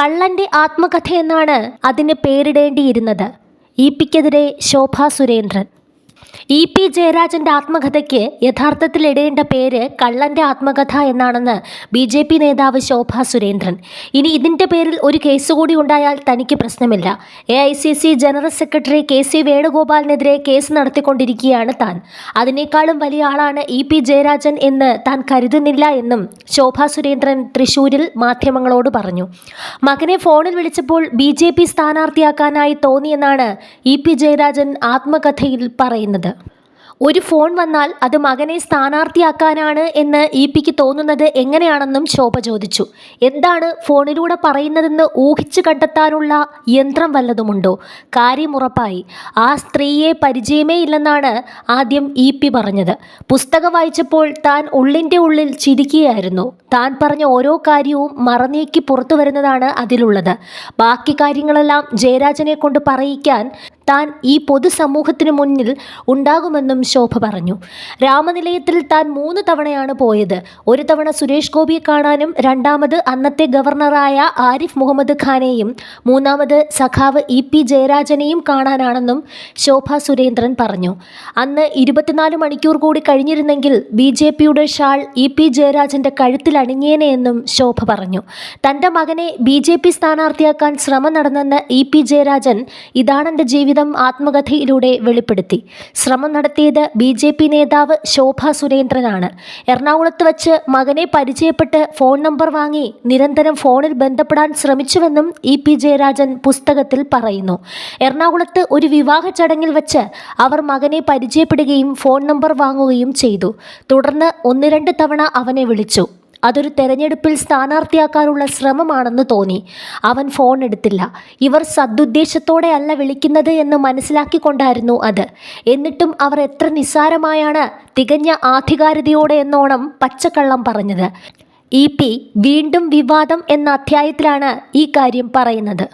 കള്ളന്റെ ആത്മകഥയെന്നാണ് അതിന് പേരിടേണ്ടിയിരുന്നത്. ഇ പിക്കെതിരെ ശോഭാ സുരേന്ദ്രൻ. ഇ പി ജയരാജന്റെ ആത്മകഥയ്ക്ക് യഥാർത്ഥത്തിൽ ഇടേണ്ട പേര് കള്ളന്റെ ആത്മകഥ എന്നാണെന്ന് ബി ജെ പി നേതാവ് ശോഭ സുരേന്ദ്രൻ. ഇനി ഇതിന്റെ പേരിൽ ഒരു കേസ് കൂടി ഉണ്ടായാൽ തനിക്ക് പ്രശ്നമില്ല. A I C C general secretary K C വേണുഗോപാലിനെതിരെ case നടത്തിക്കൊണ്ടിരിക്കുകയാണ് താൻ. അതിനേക്കാളും വലിയ ആളാണ് ഇ പി ജയരാജൻ എന്ന് താൻ കരുതുന്നില്ല എന്നും ശോഭ സുരേന്ദ്രൻ തൃശൂരിൽ മാധ്യമങ്ങളോട് പറഞ്ഞു. മകനെ ഫോണിൽ വിളിച്ചപ്പോൾ ബി ജെ പി സ്ഥാനാർത്ഥിയാക്കാനായി തോന്നിയെന്നാണ് ഇ പി ജയരാജൻ ആത്മകഥയിൽ പറയുന്നത്. ഒരു ഫോൺ വന്നാൽ അത് മകനെ സ്ഥാനാർത്ഥിയാക്കാനാണ് എന്ന് ഇ പിക്ക് തോന്നുന്നത് എങ്ങനെയാണെന്നും ശോഭ ചോദിച്ചു. എന്താണ് ഫോണിലൂടെ പറയുന്നതെന്ന് ഊഹിച്ചു കണ്ടെത്താനുള്ള യന്ത്രം വല്ലതുമുണ്ടോ? കാര്യം ഉറപ്പായി. ആ സ്ത്രീയെ പരിചയമേ ഇല്ലെന്നാണ് ആദ്യം ഇ പി പറഞ്ഞത്. പുസ്തകം വായിച്ചപ്പോൾ താൻ ഉള്ളിന്റെ ഉള്ളിൽ ചിരിക്കുകയായിരുന്നു. താൻ പറഞ്ഞ ഓരോ കാര്യവും മറനീക്കി പുറത്തു വരുന്നതാണ് അതിലുള്ളത്. ബാക്കി കാര്യങ്ങളെല്ലാം ജയരാജനെ കൊണ്ട് പറയിക്കാൻ താൻ ഈ പൊതുസമൂഹത്തിന് മുന്നിൽ ഉണ്ടാകുമെന്നും ശോഭ പറഞ്ഞു. രാമനിലയത്തിൽ താൻ മൂന്ന് തവണയാണ് പോയത്. ഒരു തവണ സുരേഷ് ഗോപിയെ കാണാനും രണ്ടാമത് അന്നത്തെ ഗവർണറായ ആരിഫ് മുഹമ്മദ് ഖാനെയും മൂന്നാമത് സഖാവ് ഇ പി ജയരാജനെയും കാണാനാണെന്നും ശോഭ സുരേന്ദ്രൻ പറഞ്ഞു. അന്ന് ഇരുപത്തിനാല് മണിക്കൂർ കൂടി കഴിഞ്ഞിരുന്നെങ്കിൽ ബി ജെ പിയുടെ ഷാൾ ഇ പി ജയരാജന്റെ കഴുത്തിൽ അണിഞ്ഞേനെ എന്നും ശോഭ പറഞ്ഞു. തന്റെ മകനെ ബി ജെ പി സ്ഥാനാർത്ഥിയാക്കാൻ ശ്രമം നടന്നെന്ന് ഇ പി ജയരാജൻ ഇതാണെന്റെ ജീവിതം ആത്മകഥയിലൂടെ വെളിപ്പെടുത്തി. ശ്രമം നടത്തിയത് ബി ജെ പി നേതാവ് ശോഭ സുരേന്ദ്രനാണ്. എറണാകുളത്ത് വച്ച് മകനെ പരിചയപ്പെട്ട് ഫോൺ നമ്പർ വാങ്ങി നിരന്തരം ഫോണിൽ ബന്ധപ്പെടാൻ ശ്രമിച്ചുവെന്നും ഇ പി ജയരാജൻ പുസ്തകത്തിൽ പറയുന്നു. എറണാകുളത്ത് ഒരു വിവാഹ ചടങ്ങിൽ വച്ച് അവർ മകനെ പരിചയപ്പെടുകയും ഫോൺ നമ്പർ വാങ്ങുകയും ചെയ്തു. തുടർന്ന് ഒന്ന് രണ്ട് തവണ അവനെ വിളിച്ചു. അതൊരു തെരഞ്ഞെടുപ്പിൽ സ്ഥാനാർത്ഥിയാക്കാനുള്ള ശ്രമമാണെന്ന് തോന്നി. അവൻ ഫോൺ എടുത്തില്ല. ഇവർ സദുദ്ദേശത്തോടെ അല്ല വിളിക്കുന്നത് എന്ന് മനസ്സിലാക്കിക്കൊണ്ടായിരുന്നു അത്. എന്നിട്ടും അവർ എത്ര നിസ്സാരമായാണ് തികഞ്ഞ ആധികാരികതയോടെ എന്നോണം പച്ചക്കള്ളം പറഞ്ഞത്. ഇ പി വീണ്ടും വിവാദം എന്ന അധ്യായത്തിലാണ് ഈ കാര്യം പറയുന്നത്.